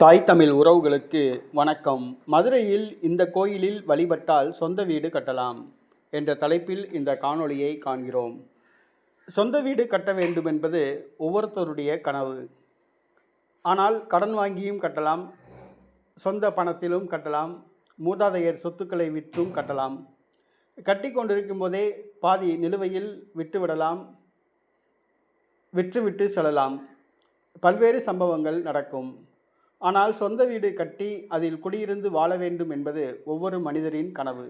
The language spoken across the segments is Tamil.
தாய் தமிழ் உறவுகளுக்கு வணக்கம். மதுரையில் இந்த கோயிலில் வழிபட்டால் சொந்த வீடு கட்டலாம் என்ற தலைப்பில் இந்த காணொளியை காண்கிறோம். சொந்த வீடு கட்ட வேண்டும் என்பது ஒவ்வொருத்தருடைய கனவு. ஆனால் கடன் வாங்கியும் கட்டலாம் சொந்த பணத்திலும் கட்டலாம் மூதாதையர் சொத்துக்களை விற்றும் கட்டலாம். கட்டி கொண்டிருக்கும் போதே பாதி நிலுவையில் விட்டுவிடலாம் விற்றுவிட்டு செல்லலாம். பல்வேறு சம்பவங்கள் நடக்கும். ஆனால் சொந்த வீடு கட்டி அதில் குடியிருந்து வாழ வேண்டும் என்பது ஒவ்வொரு மனிதரின் கனவு.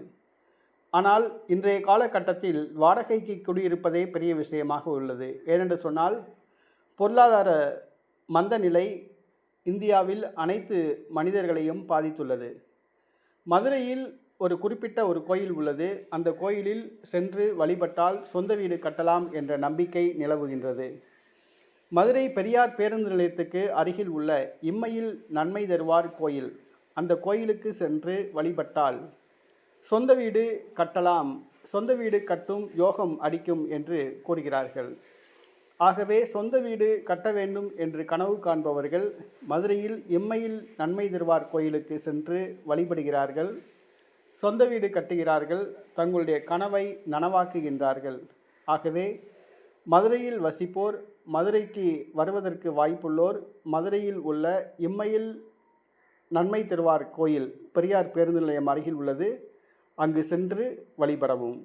ஆனால் இன்றைய காலகட்டத்தில் வாடகைக்கு குடியிருப்பதே பெரிய விஷயமாக உள்ளது. ஏனென்று சொன்னால் பொருளாதார மந்த நிலை இந்தியாவில் அனைத்து மனிதர்களையும் பாதித்துள்ளது. மதுரையில் ஒரு குறிப்பிட்ட ஒரு கோயில் உள்ளது. அந்த கோயிலில் சென்று வழிபட்டால் சொந்த வீடு கட்டலாம் என்ற நம்பிக்கை நிலவுகின்றது. மதுரை பெரியார் பேருந்து நிலையத்துக்கு அருகில் உள்ள இம்மையில் நன்மை தருவார் கோயில். அந்த கோயிலுக்கு சென்று வழிபட்டால் சொந்த வீடு கட்டலாம் சொந்த வீடு கட்டும் யோகம் அடிக்கும் என்று கூறுகிறார்கள். ஆகவே சொந்த வீடு கட்ட வேண்டும் என்று கனவு காண்பவர்கள் மதுரையில் இம்மையில் நன்மை தருவார் கோயிலுக்கு சென்று வழிபடுகிறார்கள். சொந்த வீடு கட்டுகிறார்கள் தங்களுடைய கனவை நனவாக்குகின்றார்கள். ஆகவே மதுரையில் வசிப்போர் மதுரைக்கு வருவதற்கு வாய்ப்புள்ளோர் மதுரையில் உள்ள இம்மையில் நன்மை தருவார் கோயில் பெரியார் பேருந்து நிலையம் அருகில் உள்ளது. அங்கு சென்று வழிபடவும்.